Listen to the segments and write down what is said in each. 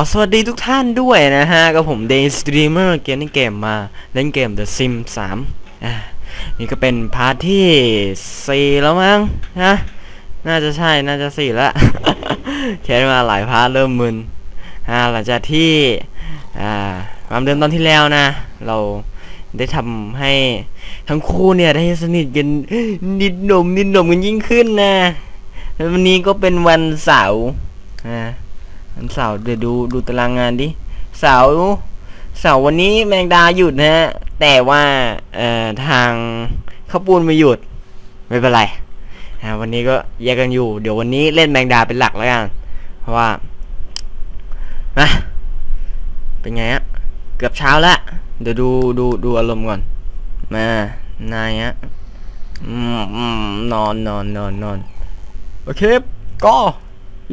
อสวัสดีทุกท่านด้วยนะฮะกับผม Day Streamer เกมนี้เกมมาเล่นเกม The Sim 3อะนี่ก็เป็นพาร์ทที่ 4 แล้วมั้งนะน่าจะใช่น่าจะ 4 แล้วแค่มาหลายพาร์ทเริ่มมึนอ่าหลังจากที่อ่าความเดิมตอนที่แล้วนะ เราได้ทำให้ทั้งคู่เนี่ยได้สนิทกันนิดหนมนิดหนมกันยิ่งขึ้นนะวันนี้ก็เป็นวันเสาร์อ่า วันเสาร์เดี๋ยวดูดูตารางงานดิเสาร์เสาร์วันนี้แมงดาหยุดนะฮะแต่ว่าเอ่อทางข้าวปูนไม่หยุดไม่เป็นไรอ่าวันนี้ก็แยกกันอยู่ เดี๋ยววันนี้เล่นแมงดาเป็นหลักแล้วกันเพราะว่ามาเป็นไงฮะเกือบเช้าแล้วเดี๋ยวดูดูดูอารมณ์ก่อนมานายฮะอืมนอนนอนนอนนอนโอเคก็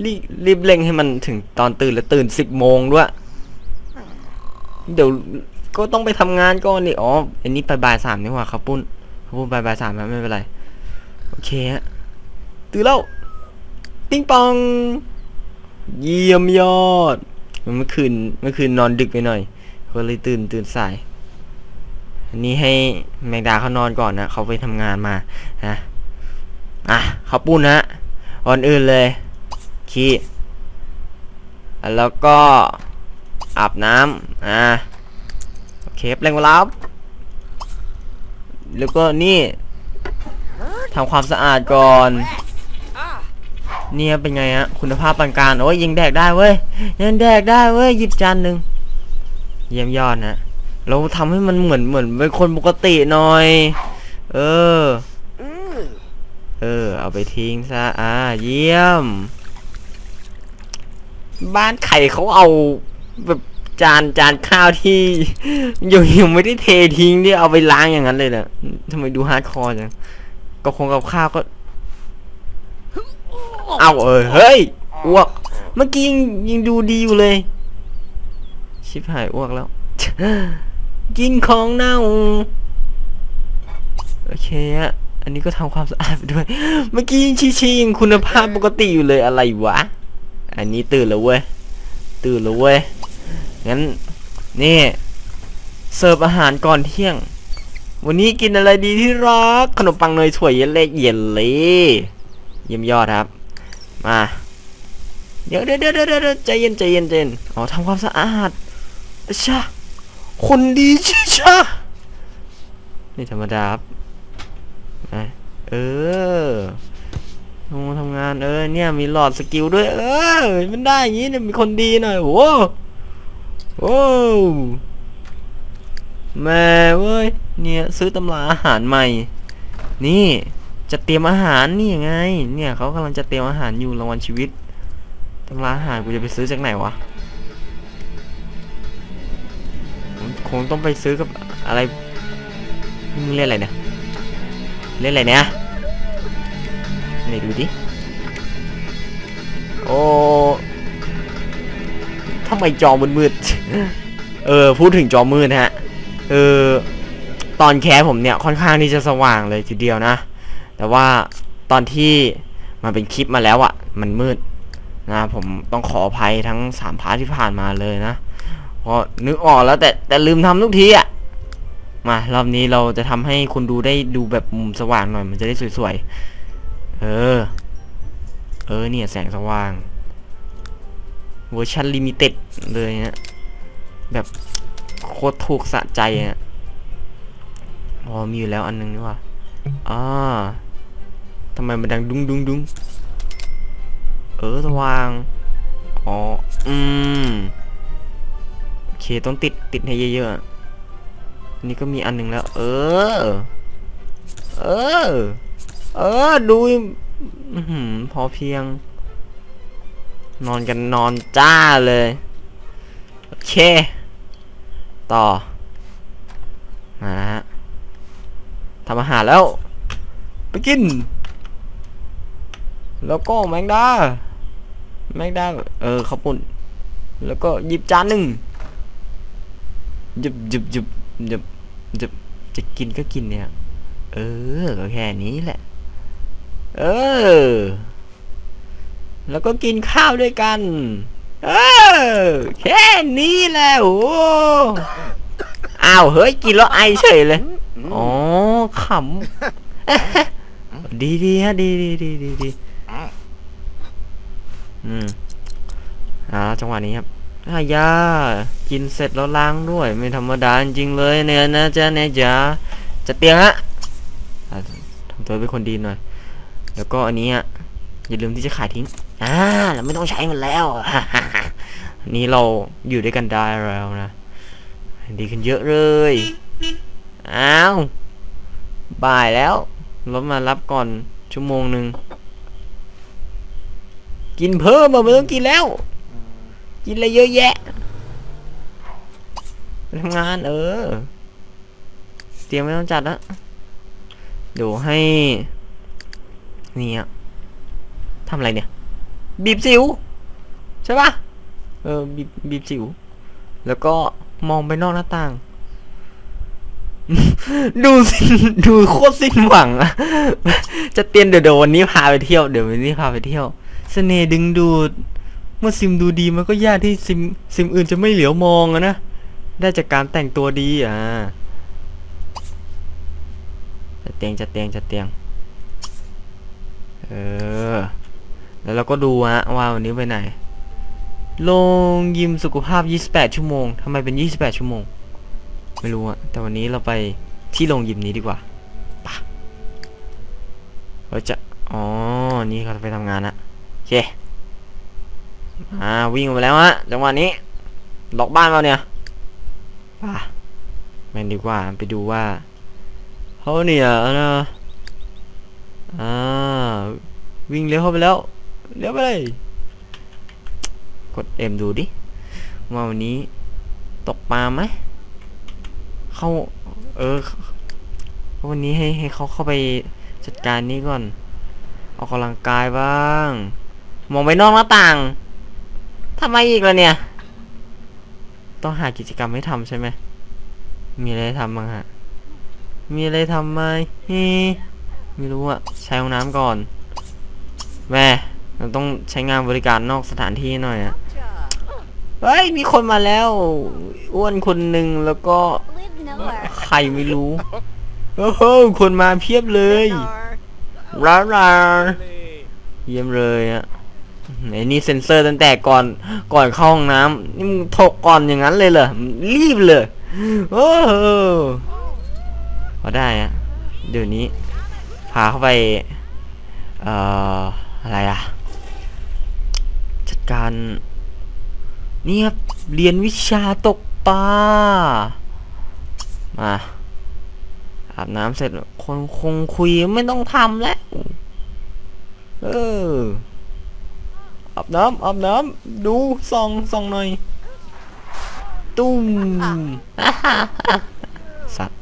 รีบรีบเร่งให้มันถึงตอนตื่นแล้วตื่นสิบโมงด้วย เดี๋ยวก็ต้องไปทำงานก่อนนี่อ๋ออันนี้ไปบ่ายสามนี่หว่าครับปุ้นครับปุ้นไปบ่ายสามแล้วไม่เป็นไร โอเคฮะตื่นแล้วติ้งปอง เยี่ยมยอด เมื่อคืนเมื่อคืนนอนดึกไปหน่อยก็เลยตื่นตื่นสาย อันนี้ให้แมงดาเขานอนก่อนนะเขาไปทำงานมานะอะเขาปุ้นฮะก่อนอื่นเลย ขี้แล้วก็อาบน้ำอ่าโอเคเร่งเวลับแล้วก็นี่ทำความสะอาดก่อนเนี่ยเป็นไงฮะคุณภาพปานกลางโอ้ยยังแดกได้เว้ยยังแดกได้เว้ยหยิบจานหนึ่งเยี่ยมยอดนะเราทำให้มันเหมือนเหมือนเป็นคนปกติหน่อย เออ เออ เอาไปทิ้งซะอ่าเยี่ยม บ้านไข่เขาเอาแบบจานจานข้าวที่ยังยังไม่ได้เททิ้งที่เอาไปล้างอย่างนั้นเลยนะทำไมดูฮาร์ดคอร์จังก็คงกับข้าวก็ เอาเออเฮ้ยอ้วก เมื่อกี้ยังยังดูดีอยู่เลย ชิบหายอ้วกแล้ว กินของเน่า โอเคอะอันนี้ก็ทำความสะอาดไปด้วย เมื่อกี้ชี้ๆยังคุณภาพปกติอยู่เลยอะไรวะ อันนี้ตื่นแล้วเว้ย ตื่นแล้วเว้ย งั้น นี่ เสิร์ฟอาหารก่อนเที่ยง วันนี้กินอะไรดีที่รัก ขนมปังเนยถั่วเย็นเล็กเย็นเลยเยี่ยมยอดครับ มา เดี๋ยวเดี๋ยวเดี๋ยวเดี๋ยวใจเย็นใจเย็นใจเย็นอ๋อทำความสะอาดชาคนดีชิชานี่ธรรมดาครับเออ ลงมาทำงานเออเนี่ยมีหลอดสกิลด้วย เออมันได้อย่างนี้เนี่ยมีคนดีหน่อยโว้โอ้แม่เว้ยเนี่ยซื้อตำราอาหารใหม่ นี่จะเตรียมอาหารนี่ยังไง เนี่ยเขากำลังจะเตรียมอาหารอยู่รางวัลชีวิตตำราอาหารกูจะไปซื้อจากไหนวะคงต้องไปซื้อกับอะไรมึงเล่นอะไรเนี่ยเล่นอะไรเนี่ย ไหนดูดิ โอ้ทำไมจอมืดเออ พูดถึงจอมืดฮะ เออ ตอนแคสผมเนี่ยค่อนข้างที่จะสว่างเลยทีเดียวนะ แต่ว่าตอนที่มันเป็นคลิปมาแล้วอะ่ะ มันมืดนะผมต้องขออภัยทั้งสามพาร์ทที่ผ่านมาเลยนะเพราะนึกออกแล้วแต่แต่ลืมทำทุกทีอะ่ะมารอบนี้เราจะทำให้คุณดูได้ดูแบบมุมสว่างหน่อย มันจะได้สวยๆ เออ เออเนี่ยแสงสว่าง เวอร์ชันลิมิเต็ดเลยฮะแบบโคตรถูกสะใจอะอ๋อมีอยู่แล้วอันนึงนี่ว่าอ่าทำไมมันดังดุ้งดุ้งดุ้งเออสว่าง อ๋อ อืม โอเค ต้องติดติดให้เยอะๆนี่ก็มีอันหนึงแล้ว เออ เออ เออ ดูอื้อหือพอเพียง นอนกันนอนจ้าเลย โอเค ต่อ มานะฮะทำอาหารแล้ว ไปกิน แล้วก็แมงดา แมงดา เออข้าวปุ้นแล้วก็หยิบจานหนึ่งหยิบหยิบหยิบหยิบหยิบจะกินก็กินเนี่ย เออก็แค่นี้แหละ เออ แล้วก็กินข้าวด้วยกัน เออ แค่นี้แหละโอ้อ้าว เฮ้ย กินแล้วไอเฉยเลย อ๋อ ขำ ดีดีฮะ ดีดีดีดีดีอืมอ่าจังหวะนี้ครับอายากินเสร็จแล้วล้างด้วย ไม่ธรรมดาจริงเลยเนี่ยนะจ๊ะเนี่ยจ๊ะจะเตียงฮะทำตัวเป็นคนดีหน่อย แล้วก็อันนี้อะอย่าลืมที่จะขายทิ้งอ่าเราไม่ต้องใช้มันแล้วอันนี้เราอยู่ด้วยกันได้แล้วนะ ดีขึ้นเยอะเลยอ้าวบ่ายแล้วรถมารับก่อนชั่วโมงหนึ่งกินเพิ่มอะไม่ต้องกินแล้ว กินอะไรเยอะแยะทำงานเออ เตรียมไม่ต้องจัดละเดี๋ยวให้ นี่อะทำอะไรเนี่ย บีบสิว ใช่ปะเออบีบบีบสิว แล้วก็มองไปนอกหน้าต่าง ดูสิดูโคตรสิ้นหวังอะจะเตียนเดี๋ยวเดี๋ยววันนี้พาไปเที่ยวเดี๋ยววันนี้พาไปเที่ยวเสน่ห์ดึงดูด เมื่อซิมดูดีมันก็ยากที่ซิมซิมอื่นจะไม่เหลียวมองอะนะได้จากการแต่งตัวดีอะจัดเตียงจัดเตียงจัดเตียง เออ แล้วเราก็ดูฮะว่าวันนี้ไปไหน ลงยิมสุขภาพ 28 ชั่วโมงทำไมเป็น 28 ชั่วโมง ไม่รู้อะแต่วันนี้เราไปที่โรงยิมนี้ดีกว่าปะเราจะ อ๋อ นี่เขาไปทำงานละโอเคอ่าวิ่งออกมาแล้วฮะจังหวะนี้ ล็อกบ้านเราเนี่ยป่ะแม่นดีกว่าไปดูว่าเขาเนี่ยนะ อ่า วิ่งเลี้ยวเข้าไปแล้ว เลี้ยวไปเลย กดเอ็มดูดิว่าวันนี้ตกปลาไหม เข้า เออ วันนี้ให้ให้เขาเข้าไปจัดการนี้ก่อน ออกกำลังกายบ้าง มองไปนอกหน้าต่างทำไมอีกล่ะเนี่ย ต้องหากิจกรรมให้ทำใช่ไหม มีอะไรทำบ้างฮะ มีอะไรทำไหมเฮ้ ไม่รู้อะใช้ห้องน้ำก่อน แม่เราต้องใช้งานบริการนอกสถานที่หน่อยอะเฮ้ย มีคนมาแล้ว อ้วนคนหนึ่งแล้วก็ ใครไม่รู้โอ้โหคนมาเพียบเลยร้าราเยี่ยมเลยอะไอ้นี่เซ็นเซอร์ตั้งแต่ก่อนก่อนเข้าห้องน้ำนี่มึงถกก่อนอย่างนั้นเลยเหรอรีบเลยโอ้โหพอได้อะเดี๋ยวนี้าเข้าไปเอ่ออะไรอะจัดการนี่ครับเรียนวิชาตกปลามาอาบน้ำเสร็จคนคงคุยไม่ต้องทำแล้วเอออาบน้ำอาบน้ำดูส่องส่องหน่อยตุ้มสัตว์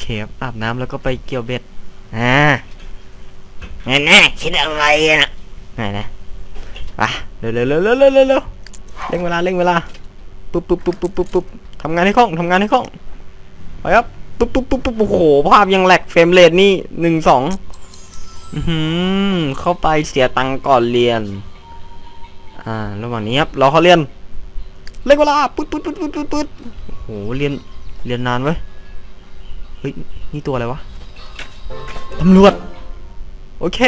เคครับอาบน้ำแล้วก็ไปเกี่ยวเบ็ดอ่าแน่แน่คิดอะไรอะนะไหนนะไปเร็วเร็วเร็วเร็วเร็วเร็วเร็วเร่งเวลาเร่งเวลาปุ๊บปุ๊บปุ๊บปุ๊บปุ๊บปุ๊บทำงานให้คล่องทำงานให้คล่องไปครับปุ๊บปุ๊บปุ๊บปุ๊บโอ้โหภาพยังแหลกเฟรมเรทนี่หนึ่งสองอื้อหือเข้าไปเสียตังค์ก่อนเรียน อ่าระหว่างนี้ครับรอเขาเรียนเล่นเวลาปุ๊ดปุ๊ดปุ๊ดปุ๊ดปุ๊ดปุ๊ดโอ้โหเรียนเรียนนานเว้ย เฮ้ย นี่ตัวอะไรวะ ตำรวจ โอเค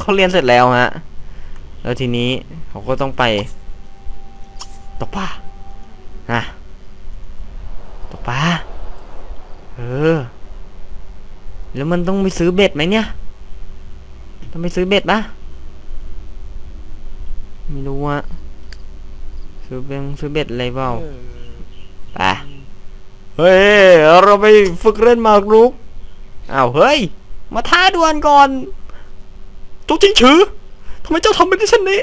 เขาเรียนเสร็จแล้วฮะ แล้วทีนี้เขาก็ต้องไป ตกปลานะตกปลา เออ แล้วมันต้องไปซื้อเบ็ดไหมเนี่ย ต้องไปซื้อเบ็ดปะไม่รู้อะซื้อเบ็ดซื้อเบ็ดอะไรเปล่าไป เฮ้ย เราไปฝึกเล่นมารุกอ้าวเฮ้ย มาท้าดวลก่อนจ้าจริงชือทำไมเจ้าทำเป็นเช่นนี้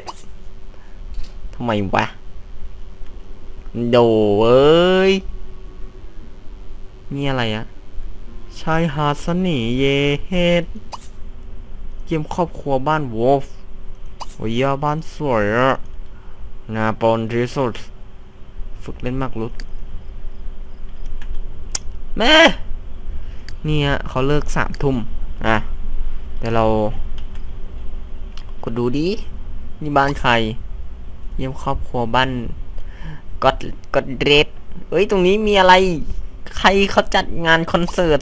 ทำไมวะโดเอ้ยนี่อะไรอะชายหาดสนีเยเฮดเยี่ยมครอบครัวบ้านวอลฟโอ้ยาบ้านสวยอะนาปอนที่สุด ฝึกเล่นมากรุด แม่เนี่ยเขาเลิกสามทุ่มอะแต่เรา กดดูดินี่บ้านใคร เยี่ยมครอบครัวบ้านก็ดก็ดเรดเอ้ย ตรงนี้มีอะไร ใครเขาจัดงานคอนเสิร์ต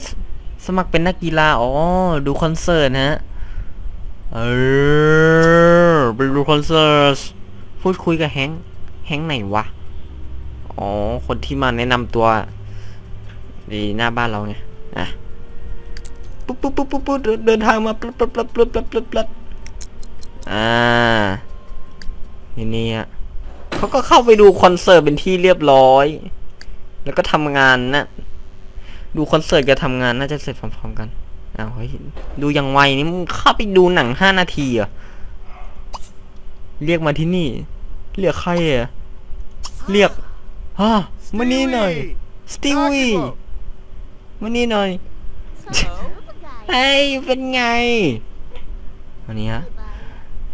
สมัครเป็นนักกีฬา อ๋อ ดูคอนเสิร์ตนะฮะ เออไปดูคอนเสิร์ต พูดคุยกับแฮงค์แฮงค์ไหนวะ อ๋อ คนที่มาแนะนำตัว ดีหน้าบ้านเราไงอะปุ๊บปุ๊บปุ๊บปุ๊บปุ๊บเดินเดินทางมาปุ๊บปุ๊บปุ๊บปุ๊บปุ๊บปุ๊บปุ๊บอ่านี่นี่อะเขาก็เข้าไปดูคอนเสิร์ตเป็นที่เรียบร้อย แล้วก็ทำงานนะดูคอนเสิร์ตกับทำงานน่าจะเสร็จพร้อมๆกันอ้าวเฮ้ยดูอย่างไวนี่มึงเข้าไปดูหนังห้านาทีเหรอะเรียกมาที่นี่ เรียกใครอะเรียกฮะมานี่หน่อยสตีวี มานี่หน่อย เฮ้ย เป็นไง วันนี้ฮะ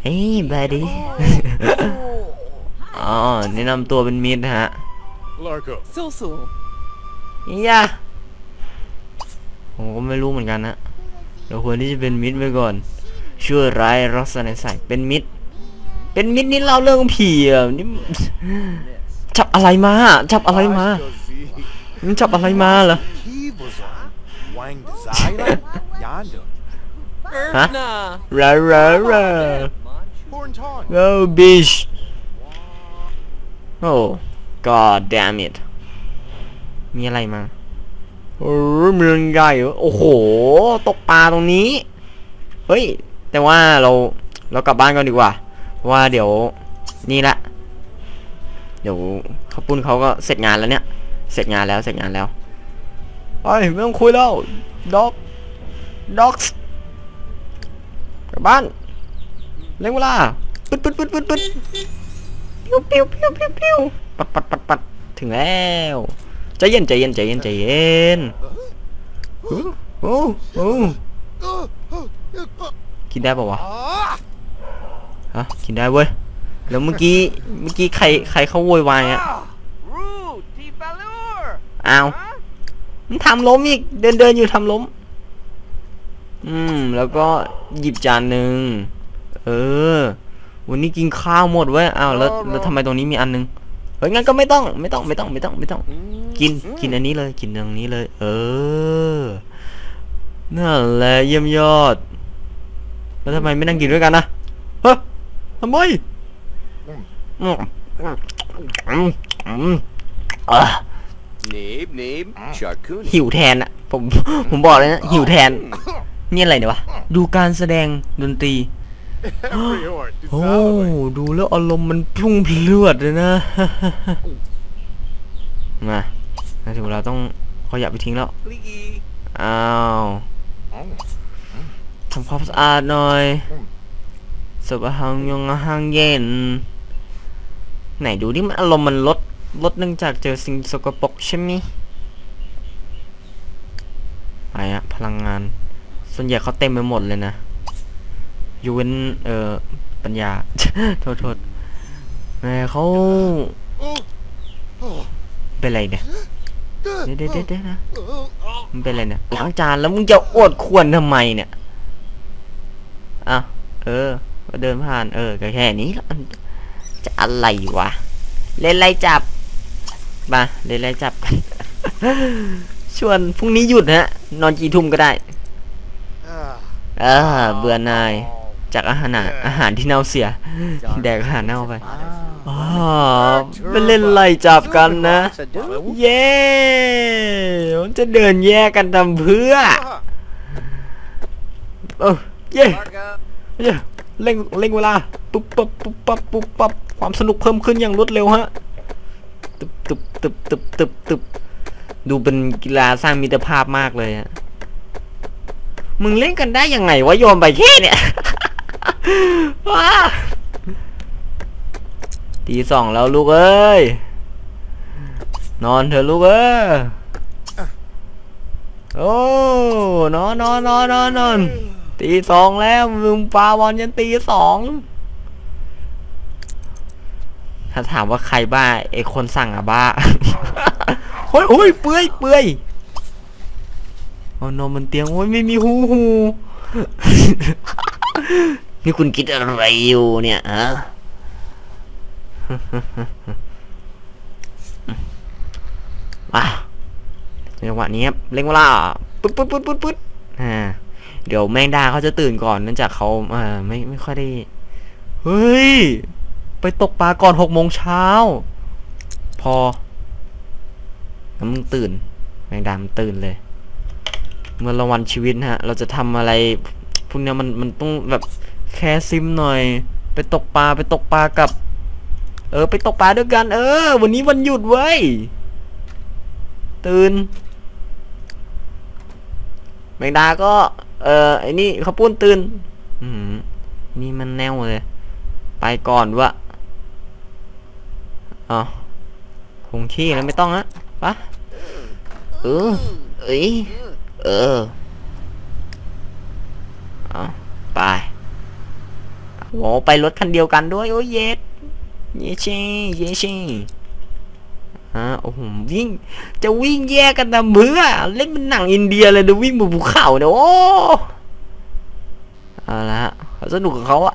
เฮ้ยบ d ดี้อ๋อแนะนำตัวเป็นมิดฮะ Larko. นี่ยะผมก็ไม่รู้เหมือนกันนะเราควรที่จะเป็นมิดไว้ก่อน ช่วยร้ายรักษาในใส่เป็นมิด เป็นมิดนี่เล่าเรื่องผีอะนี่จับอะไรมา จับอะไรมา มันจับอะไรมาเหรอ He was on Wang Desire yonder. ฮะรารารา Horn Tong. go bitch oh god damn it มีอะไรมาโอ้ยเมืองใหญ่เหรอโอ้โห ตกปลาตรงนี้ เฮ้ย แต่ว่าเราเรากลับบ้านกันดีกว่าเพราะว่าเดี๋ยวนี่ละ เดี๋ยวเขาวปุ้นเขาก็เสร็จงานแล้วเนี่ย เสร็จงานแล้วเสร็จงานแล้วไอ้ยไม่ต้องคุยแล้วด็อกด็อกกลับบ้านเร่งเวลาปึ๊ดปึ๊ดปึ๊ดปึ๊ดปึ๊ดปิ้วปิ้วปิ้วปิ้วปิ้วปัดปัดปัดปัดถึงแล้วใจเย็นใจเย็นใจเย็นใจเย็นโอ้โอ้โอ้กินได้ปะวะฮะกินได้เว้ยแล้วเมื่อกี้เมื่อกี้ใครใครเขาโวยวายอะ Rude, Tifalur! อ้าวมันทำล้มอีก เดินเดินอยู่ทำล้ม อืม แล้วก็หยิบจานหนึ่ง เออ วันนี้กินข้าวหมดเว้ย อ้าว แล้วแล้วทำไมตรงนี้มีอันหนึง เฮ้ย งั้นก็ไม่ต้อง ไม่ต้อง ไม่ต้อง ไม่ต้อง ไม่ต้อง กิน กินอันนี้เลย กินตรงนี้เลย เออ นั่นแหละเยี่ยมยอด แล้วทำไมไม่นั่งกินด้วยกันนะ เฮ้ยทำไมอืมอืมอืมอืม อะ Nib, Nib, Charcoon. หิวแทนอะผมผมบอกเลยนะหิวแทน นี่อะไรเนี่ยวะ ดูการแสดงดนตรี Every horn โอ้ Desire. ดูแล้วอารมณ์มันพรุ่งพรวดเลยนะ มาแล้วถึงเราต้องขยับไปทิ้งแล้ว Pleaky. อ้าวทำความสะอาดหน่อยสบหังยงหังเย็น ไหนดูดิมันอารมณ์มันลด ลดเนื่องจากเจอสิ่งสกปรกใช่ไหมไปอะพลังงาน ส่วนใหญ่เขาเต็มไปหมดเลยนะยูเวนเออปัญญา โทษโทษแม่เขาเป็นไรเนี่ยเดี๋ยวเดี๋ยวเดี๋ยวเดี๋ยวนะมันเป็นไรเนี่ยล้างจานแล้วมึงจะอวดควรทำไมเนี่ยอะเออเดินผ่าน เออก็แค่นี้แล้วจะอะไรวะ เล่นไรจับ มาเล่นไรจับกัน ชวนพรุ่งนี้หยุดฮะ นอนกี่ทุ่มก็ได้ Ah. เออเบื่อนาย จากอาหารอาหารที่เน่าเสีย แดกอาหารเน่าไปอ๋อไปเล่นไล่จับกันนะ เย้มันจะเดินแยกกันทำเพื่อเออเย้ Largo. เย้เร่งเร่งเวลาปุ๊บปั๊บปุ๊บปั๊บปุ๊บปั๊บความสนุกเพิ่มขึ้นอย่างรวดเร็วฮะ ตึบตึบตึบตึบตึบตึบดูเป็นกีฬาสร้างมิตรภาพมากเลยฮะมึงเล่นกันได้ยังไงวะโยนไปแค่เนี่ยว้าตีสองแล้วลูกเอ้ย นอนเถอะลูกเอ้ยโอ้นอนนอนนอนนอนตีสองแล้วมึงปาบอลยันตีสอง ถ้าถามว่าใครบ้าไอคนสั่งอะบ้าโอ้ยโอ้ยเปื่อยเปื่อยเอานอนบนเตียงโอ้ยไม่มีหูหูนี่คุณคิดอะไรอยู่เนี่ยฮะอะจังหวะนี้ครับเร่งเวลาปึ๊ดปึ๊ดปึ๊ดปึ๊ดปึ๊ดอ่าเดี๋ยวแมงดาเขาจะตื่นก่อนเนื่องจากเขาอ่าไม่ไม่ค่อยได้ เฮ้ย ไปตกปลาก่อนหกโมงเช้า พอแล้วมึงตื่น แมงดามันตื่นเลย เมื่อรางวัลชีวิตฮะ เราจะทำอะไรพวกเนี้มันมันต้องแบบแคร์ซิมหน่อย ไปตกปลาไปตกปลากับ เออ ไปตกปลาด้วยกัน เออ วันนี้วันหยุดเว้ย ตื่น แมงดาก็ เออไอ้นี่เขาปุ้นตื่น อืมนี่มันแนวเลย ไปก่อนวะ อ๋อคงขี้แล้วไม่ต้องละปะเออเอ้ยเออเอาไปโอ้ไปรถคันเดียวกันด้วย โอ้ยเย็ดเยชิเยชิอ่าโอ้โหวิ่ง จะวิ่งแยกกันนะเมื่อเล่นเป็นหนังอินเดียเลยเดี๋ยววิ่งบนภูเขาเนี่ยโอ้เอาละฮะเขาสนุกกับเขาอะ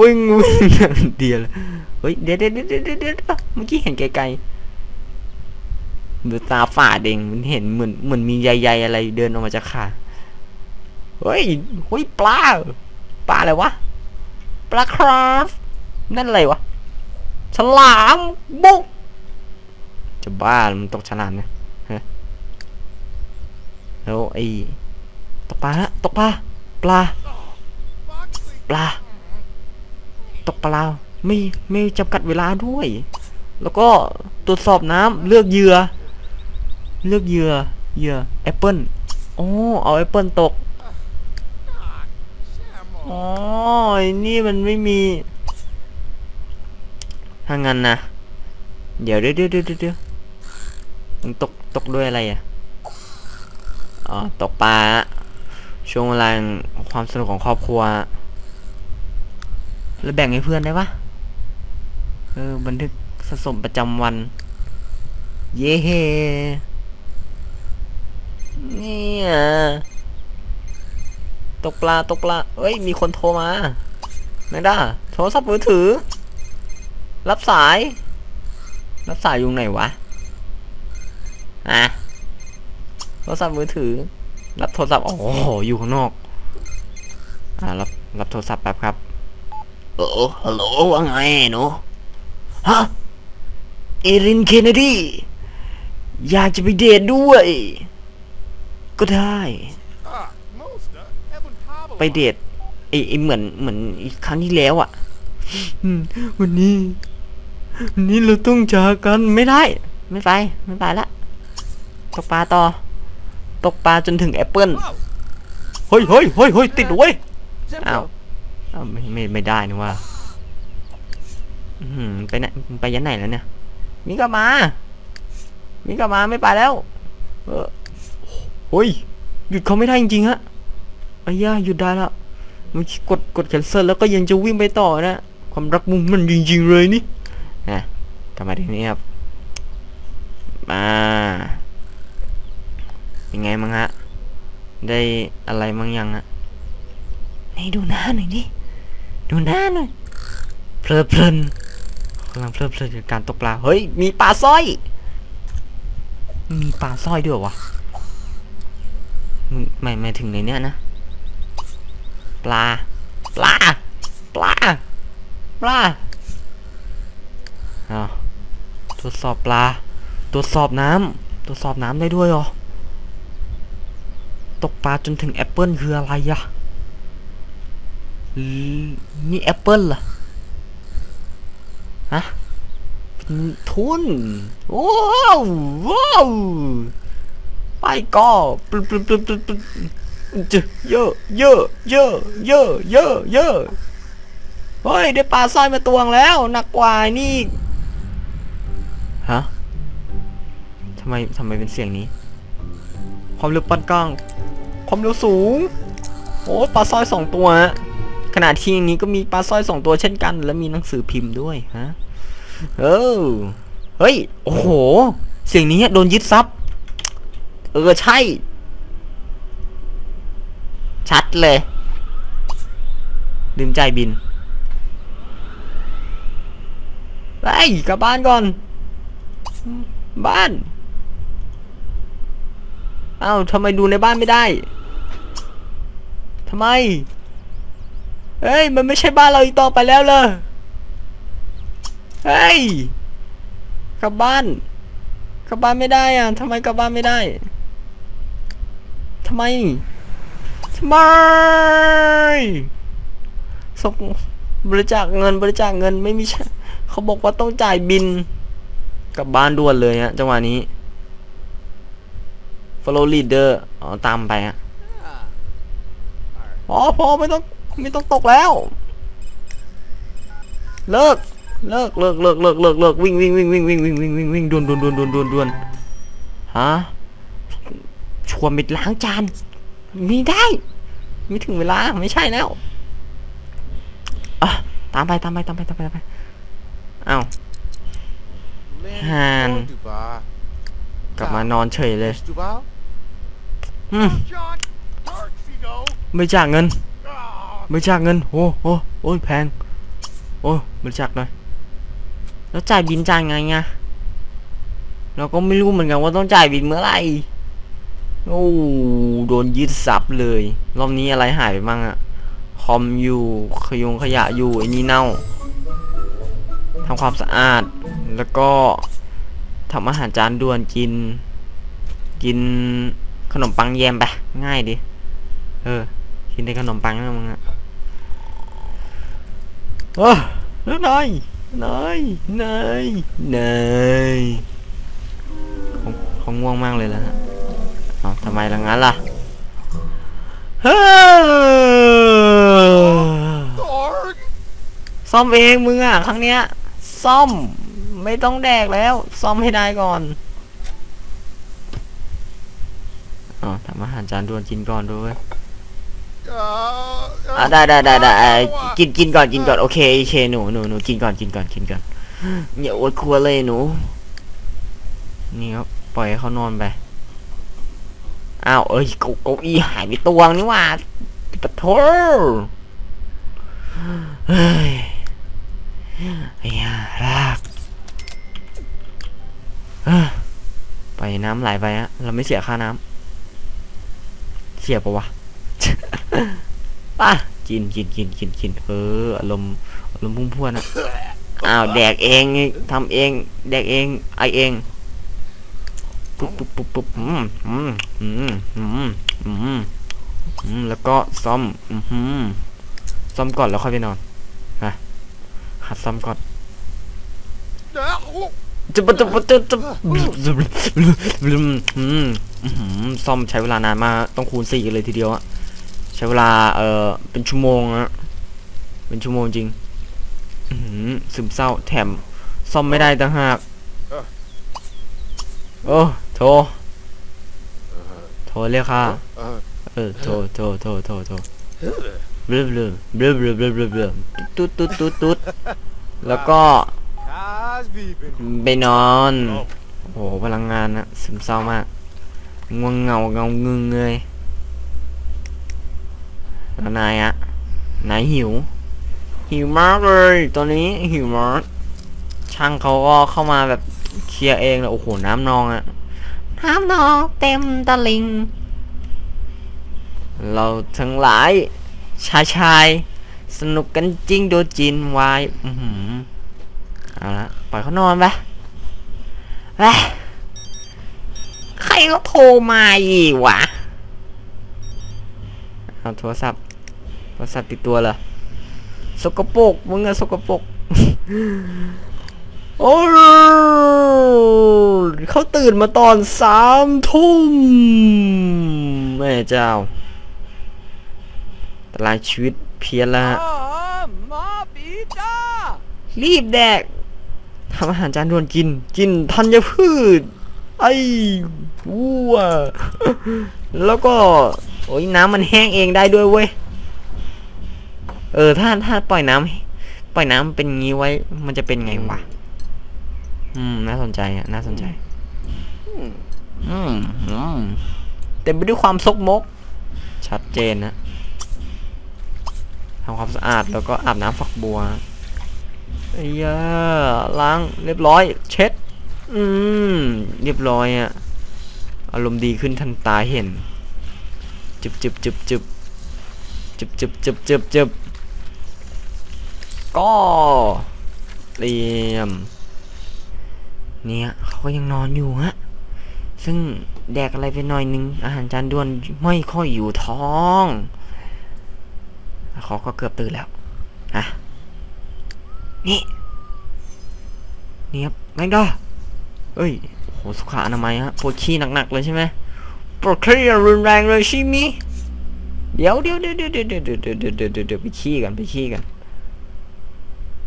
วิ่งวิ่งหนังอินเดียเลย เฮ้ยเดี๋ยวเดี๋ยวเดี๋ยวเดี๋ยวเดี๋ยวเมื่อกี้เห็นไกลๆดูตาฝาดเองมันเห็นเหมือนเหมือนมีใยๆอะไรเดินออกมาจากขาเฮ้ยเฮ้ยปลาปลาอะไรวะปลาคราฟนั่นอะไรวะฉลามบุกจะบ้ามันตกฉลามเนี่ยฮะแล้วไอ้ตกปลาฮะตกปลาปลาปลาตกปลา ไม่ไม่จำกัดเวลาด้วย แล้วก็ตรวจสอบน้ำเลือกเหยื่อ เลือกเหยื่อเหยื่อแอปเปิลโอ้เอาแอปเปิลตกอ๋อไอ้นี่มันไม่มีถ้างั้นนะ เดี๋ยวเดี๋ยวเดี๋ยวเดี๋ยวมันตกตกด้วยอะไรอะ อ๋อ ตกปลา ช่วงเวลาความสนุกของครอบครัว แล้วแบ่งให้เพื่อนได้ปะ เออ บันทึกสะสมประจำวัน เย้เฮเนี่ยตกปลาตกปลาเอ้ย มีคนโทรมาไหนด้าโทรศัพท์มือถือ รับสาย รับสายอยู่ไหนวะ อะ โทรศัพท์มือถือ รับโทรศัพท์ โอ้โห อยู่ข้างนอก อ่ารับ รับโทรศัพท์แป๊บครับ โอ้ฮัลโหลว่าไงหนู ฮะเอรินเคนเนดีอยากจะไปเดทด้วย ก็ได้ ไปเดทไอไอเหมือนเหมือนอีกครั้งที่แล้วอะ่ะวันนี้วันนี้เราต้องจากกันไม่ได้ ไม่ไปไม่ไปละตกปลาต่อ ตกปลาจนถึงแอปเปิลเฮ้ยเฮ้ยเฮ้ยเฮ้ยติดเว้ยอ้าวไม่ไม่ไม่ได้นี่ว่า ไปไหนไปยันไหนแล้วเนี่ย มิกามา มิกามาไม่ไปแล้ว เออโอ้ย หยุดเขาไม่ได้จริงๆฮะไอ้ย่าหยุดได้แล้วมื่อกี้กดกดแคนเซิลแล้วก็ยังจะวิ่งไปต่อนะ ความรักมุมมันจริงๆเลยนี่นะกลับมาที่นี่ครับ มาเป็นไงมั้งฮะ ได้อะไรมั้งยังฮะไหนดูหน้าหน่อยดิ ดูหน้าหน่อยเพลิดเพลิน กำลังเพลิดเพลินกับการตกปลา เฮ้ย มีปลาสร้อย มีปลาสร้อยด้วยวะไม่ไม่ถึงในเนี้ยนะ ปลา ปลา ปลา ปลาอาตรวจสอบปลา ตรวจสอบน้ำตรวจสอบน้ำได้ด้วยเหรอ ตกปลาจนถึงแอปเปิลคืออะไรอะนี่แอปเปิลเหรอ ฮะเป็นทุนว้าวว้าวไปก็ปลุบปลุบปลุบปลุบปลุบจะเยอะเยอะเยอะเยอะเยอะเยอะเฮ้ยได้ปลาสร้อยมาตวงแล้วหนักกว่านี่อีกฮะทำไมทำไมเป็นเสียงนี้ ความเร็วปานกลาง ความเร็วสูง โอ้ปลาสร้อยสองตัวฮะ ขณะที่อย่างนี้ก็มีปลาสร้อยสองตัวเช่นกัน และมีหนังสือพิมพ์ด้วยฮะเออเฮ้ยโอ้โหเสียงนี้โดนยึดทรัพย์ เออใช่ ชัดเลยลืมใจบินไปกลับบ้านก่อน บ้านเอ้าทำไมดูในบ้านไม่ได้ทำไม เฮ้ย มันไม่ใช่บ้านเราอีกต่อไปแล้วเลยเฮ้ยกลับบ้านกลับบ้านไม่ได้อะทำไมกลับบ้านไม่ได้ทำไมทำไมส่งบริจาคเงินบริจาคเงินไม่มีใช่เขาบอกว่าต้องจ่ายบินกลับบ้านด่วนเลยฮะจังหวะนี้ follow leader อ๋อตามไปฮะพอพอไม่ต้อง ไม่ต้องตกแล้ว เลิก เลิกเลิกเลิกเลิกเลิกเลิกวิ่งวิ่งวิ่งวิ่งวิ่งวิ่งวิ่งวิ่งวิ่งด่วนด่วนด่วนด่วนด่วนด่วนฮะชวนไปล้างจานมีได้ ไม่ถึงเวลาไม่ใช่แล้วอะตามไปตามไปตามไปตามไปตามไปอ้าว Han. Land Dubai. กลับมานอนเฉยเลย Yes, Dubai. อืม John, Darksy go. ไม่จากเงิน Ah, บริจาคเงินโอ้โอ้โอ้ยแพง โอ้บริจาคหน่อยแล้วจ่ายบินจ่ายไงไงเราก็ไม่รู้เหมือนกันว่าต้องจ่ายบินเมื่อไหร่โอ้โดนยึดทรัพย์เลยรอบนี้อะไรหายไปบ้างอะคอมอยู่ขยงขยะอยู่ไอ้นี่เน่าทำความสะอาดแล้วก็ทำอาหารจานด่วนกิน กินขนมปังแยมไปง่ายดิเออกินได้ขนมปังนะมึงอะ โอ้แล้วนายนายนายนายขาเขาง่วงมากเลยแล้วฮะเอาทำไมล่ะงั้นล่ะเฮ้อ Dark. ซ่อมเองมึงอะครั้งเนี้ย ซ่อมไม่ต้องแดกแล้ว ซ่อมให้ได้ก่อนอ๋อทำอาหารจานด่วนกินก่อนด้วย อะได้ได้ได้ได้เอ่อกินกินก่อนกินก่อนโอเคโอเคหนูหนูหนูกินก่อนกินก่อนกินก่อนอย่าอดครัวเลยหนูนี่ครับปล่อยให้เขานอนไปอ้าวเอ้ยเก้าเก้าอี้หายไปตัวงนี่หว่าปะโถเฮ้ยไอ้ห่ารากเอ้อไปน้ำไหลไปฮะเราไม่เสียค่าน้ำเสียปะวะ ป่ะกินกินกินกินกินเอออารมณ์อารมณ์พุ่งพวนอะอ้าวแดกเองนี่ทำเอง แดกเองไอเองปุ๊บปุ๊บปุ๊บปุ๊บอืมอืมอืมอืมอืมอืมแล้วก็ซ่อมอืมอืมซ่อมก่อนแล้วค่อยไปนอนฮะหัดซ่อมก่อน Oh, จะจะจะจะอืมอืมซ่อมใช้เวลานานมากต้องคูณสี่กันเลยทีเดียวอะใช้เวลาเออเป็นชั่วโมงอะเป็นชั่วโมงจริงซึมเศร้าแถมซ่อมไม่ได้ต่างหากโอ้โทรโทรเรียกค่ะเออโทรโทรโทรโทรโทรเบลอเบลอเบลอเบลอเบลอเบลอเบลอตุ๊ดตุ๊ดตุ๊ดตุ๊ดแล้วก็ไปนอนโอ้โหพลังงานนะซึมเศร้ามากง่วงเหงาเงางึงเลย แล้วนายอะนายหิว หิวมากเลยตอนนี้หิวมากช่างเขาก็เข้ามาแบบเคลียร์เองเลยโอ้โหน้ำนองอะน้ำนองเต็มตะลิง เราทั้งหลายชายชายสนุกกันจริงโดจินวายอือหือเอาละปล่อยเขานอนไปไปใครก็โทรมาอีกวะเอาโทรศัพท์ โทรศัพท์ติดตัวเหรอสกปรกมึงอะสกปรกโอ้เขาตื่นมาตอนสามทุ่มแม่เจ้าตารางชีวิตเพี้ยนแล้วฮะ Ah, ma pizza! รีบแดกทำอาหารจานด่วนกิน กินธัญพืช ไอ้วัวแล้วก็ โอ้ยน้ำมันแห้งเองได้ด้วยเว้ย เออ ถ้าถ้าปล่อยน้ำปล่อยน้ำเป็นงี้ไว้ มันจะเป็นไงวะ อืม น่าสนใจอะ น่าสนใจ อืมอืมเต็มไปด้วยความซกมก ชัดเจนนะทำความสะอาดแล้วก็อาบน้ำฝักบัวไอ้ยาล้างเรียบร้อย เช็ด อืม เรียบร้อยอะ อารมณ์ดีขึ้นทันตาเห็นจึบจึบจึบจึบจึบจึบจึบจึบจึบ ก็เตรียม เนี่ยเขาก็ยังนอนอยู่ฮะ ซึ่งแดกอะไรไปหน่อยนึง อาหารจานด่วนไม่ค่อยอยู่ท้องเขาก็เกือบตื่นแล้วฮะนี่เนี่ยแมงดาเอ้ยโหสุขาอนามัยฮะปวดขี้หนักๆเลยใช่ไหมปวดขี้รุนแรงเลยใช่ไหมเดี๋ยวเดี๋ยวเดี๋ยวเดี๋ยวเดี๋ยวเดี๋ยวเดี๋ยวไปขี้กันไปขี้กัน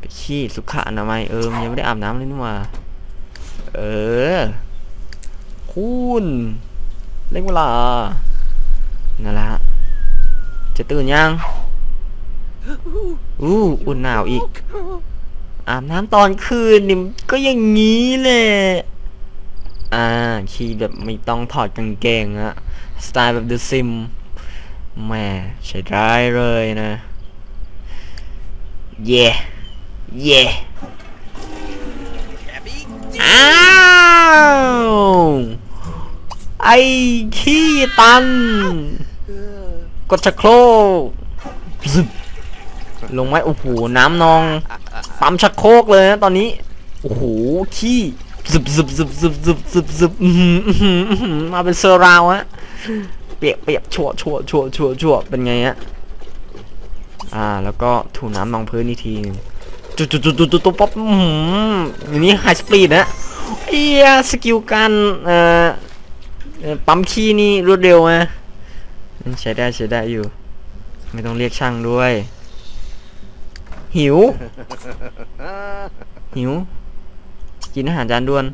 ไปขี้สุขอนามัยเออมันยังไม่ได้อาบน้ำเลยนี่ว่าเออ คุณเร่งเวลานั่นแหละฮะจะตื่นยังอู้อุ่นหนาวอีก อาบน้ำตอนคืนนี่ก็อย่างนี้แหละอ่าขี่แบบไม่ต้องถอดกางเกงอะสไตล์แบบ The Sim แม่ใช้ได้เลยนะ เย่ เย่อ้าวไอ้ขี้ตัน กดชักโครกลงไหมโอ้โหน้ำนองปั๊มชักโครกเลยนะตอนนี้ โอ้โหขี้ซึบซึบซึบซึบซึบซึบซึบมาเป็นเซอร์ราวฮะเปียกเปียกชั่วชั่วชั่วชั่วชั่วเป็นไงฮะอ่า แล้วก็ถูน้ำนองพื้นอีกทีนึง จุดจุดจุดจุดจุดป๊อปอื้อหืออย่างนี้ไฮสปีดนะเอียสกิลการเอ่อปั๊มขี้นี่รวดเร็วนะใช้ได้ใช้ได้อยู่ ไม่ต้องเรียกช่างด้วย หิว หิว กินอาหารจานด่วน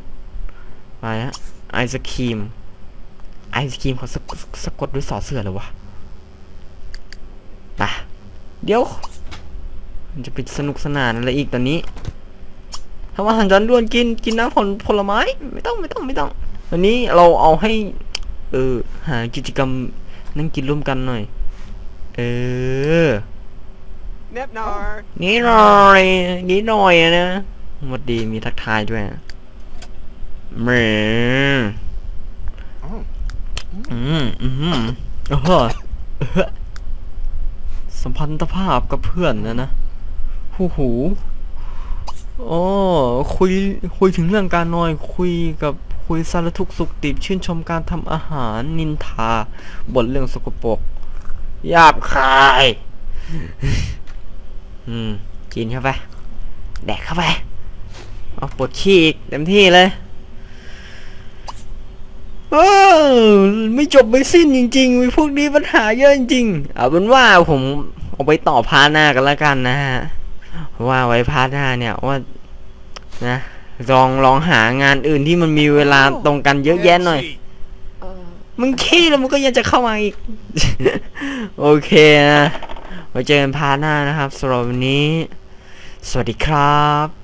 ไปฮะไอศครีม ไอศครีมเขาสะกดด้วยสอเสือเหรอวะไปเดี๋ยว มันจะเป็นสนุกสนานอะไรอีกตอนนี้ทำอาหารจานด่วนกินกินน้ำผลผลไม้ ไม่ต้องไม่ต้องไม่ต้องวันนี้เราเอาให้ เออ หากิจกรรมนั่งกินร่วมกันหน่อย เออ Nepnar! นิดหน่อยนิดหน่อยอะนะหมดดีมีทักทายด้วยอะแหมอืมอืมเออเออสัมพันธภาพกับเพื่อนนะนะ หูหูโอ้คุยคุยถึงเรื่องการนอนคุยกับคุยสารทุกสุขติบชื่นชมการทำอาหารนินทาบ่นเรื่องสกปรกหยาบคาย อืมกินเข้าไปแดกเข้าไปเอาปวดขี้อีกเต็มที่เลยเออไม่จบไม่สิ้นจริงๆมีพวกนี้ปัญหาเยอะจริงๆเอาเป็นว่าผมเอาไปต่อพาหน้ากันแล้วกันนะฮะ ว่าไว้พาร์ทหน้าเนี่ยว่านะลองลองหางานอื่นที่มันมีเวลาตรงกันเยอะแยะหน่อย มึงขี้แล้วมึงก็ยังจะเข้ามาอีก โอเคนะไว้เจอกันพาร์ทหน้านะครับสำหรับวันนี้ สวัสดีครับ